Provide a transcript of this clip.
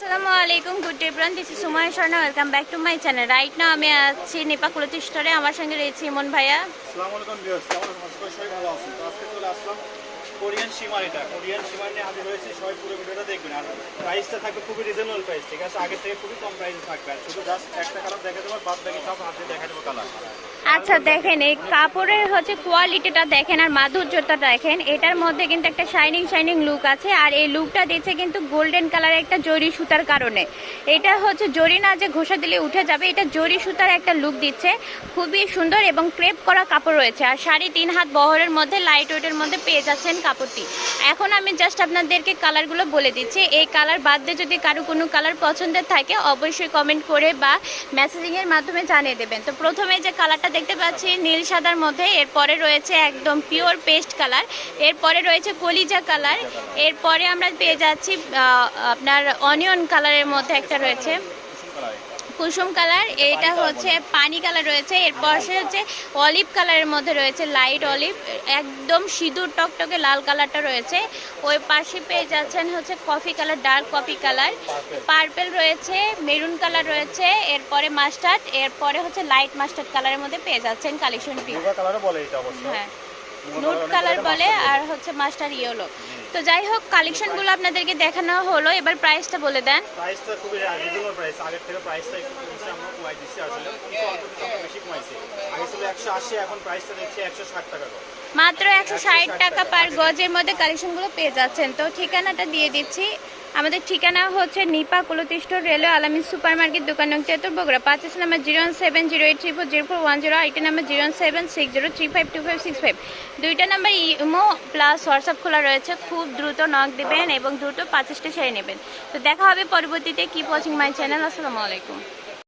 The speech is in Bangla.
আসসালামু আলাইকুম good day bran this is Sumoy Sharma welcome back to my channel right না আমি আছি নেপা কুলতি স্টোরে। আমার সঙ্গে রয়েছে ইমন ভাইয়া। আসসালামু আলাইকুম ভিউয়ার্স কেমন আছেন? সবাই ভালো আছেন। তো আজকে চলে আসলাম কোরিয়ান সীমার এটা। কোরিয়ান সীমার নিয়ে হাজির হয়েছে। সবাই পুরো ভিডিওটা দেখবেন। আর প্রাইসটা থাকবে খুবই রিজনেবল প্রাইস ঠিক আছে? আগে থেকে খুবই কম প্রাইসে থাকবে। আর শুধু জাস্ট একটা কালার দেখা দেবো বাদ বাকি সব হাতে দেখা দেবো কালার আচ্ছা দেখেন এই কাপড়ের হচ্ছে কোয়ালিটিটা দেখেন আর মাধুর্যটা দেখেন। এটার মধ্যে কিন্তু একটা শাইনিং শাইনিং লুক আছে। আর এই লুকটা দিচ্ছে কিন্তু গোল্ডেন কালারের একটা জরি সুতার কারণে। এটা হচ্ছে জরি না যে ঘষা দিলে উঠে যাবে, এটা জরি সুতার একটা লুক দিচ্ছে। খুবই সুন্দর এবং ক্রেপ করা কাপড় রয়েছে। আর শাড়ি তিন হাত বহরের মধ্যে লাইট ওয়েটের মধ্যে পেয়ে যাচ্ছেন কাপড়টি। এখন আমি জাস্ট আপনাদেরকে কালারগুলো বলে দিচ্ছি। এই কালার বাদ দিয়ে যদি কারও কোনো কালার পছন্দের থাকে, অবশ্যই কমেন্ট করে বা মেসেজিংয়ের মাধ্যমে জানিয়ে দেবেন। তো প্রথমে যে কালারটা দেখতে পাচ্ছি, নীল সাদার মধ্যে, এরপরে রয়েছে একদম পিওর পেস্ট কালার এরপরে রয়েছে কলিজা কালার এরপরে আমরা পেয়ে যাচ্ছি আপনার অনিয়ন কালারের মধ্যে একটা রয়েছে। কুসুম কালার এটা হচ্ছে পানি কালার রয়েছে। এরপর সে হচ্ছে অলিভ কালারের মধ্যে রয়েছে লাইট অলিভ। একদম সিঁদুর টকটকে লাল কালারটা রয়েছে। ওই পাশে পেয়ে যাচ্ছেন হচ্ছে coffee colour dark coffee colour. Purple রয়েছে মেরুন কালার রয়েছে এরপরে মাস্টার্ড এরপরে হচ্ছে লাইট মাস্টার্ড কালারের মধ্যে পেয়ে যাচ্ছেন এটা অবশ্য। হ্যাঁ। নুট কালার বলে আর হচ্ছে মাস্টার ইয়েলো। তো যাই হোক কালেকশনগুলো আপনাদেরকে দেখানো হলো। এবার প্রাইসটা বলে দেন। প্রাইসটা খুবই রিজনেবল প্রাইস আগের থেকে প্রাইসটা একটু কমছে আমরা কমাই দিচ্ছি আসলে। কিছু অল্প কিছু আমরা বেশি কমাইছি। আগে ছিল একশো আশি এখন প্রাইসটা দেখছি একশো ষাট টাকা করে। মাত্র একশো ষাট টাকা পার গজের মধ্যে কালেকশনগুলো পেয়ে যাচ্ছেন। তো ঠিকানাটা দিয়ে দিচ্ছি। আমাদের ঠিকানা হচ্ছে নিপা কুলতিষ্ঠ রেলওয়ে আলামিন সুপার মার্কেট দোকান নং তেতুর Bogura. পাঁচিশ number zero one seven zero eight three four zero four one zero, IT number zero one seven six zero three five two five six five. দুইটা নাম্বার ইমো প্লাস হোয়াটসঅ্যাপ খোলা রয়েছে। খুব দ্রুত নক দেবেন এবং দ্রুত পাঁচিশটা সেরে নেবেন। তো দেখা হবে পরবর্তীতে কি পচিং মাই চ্যানেল আসসালামু আলাইকুম।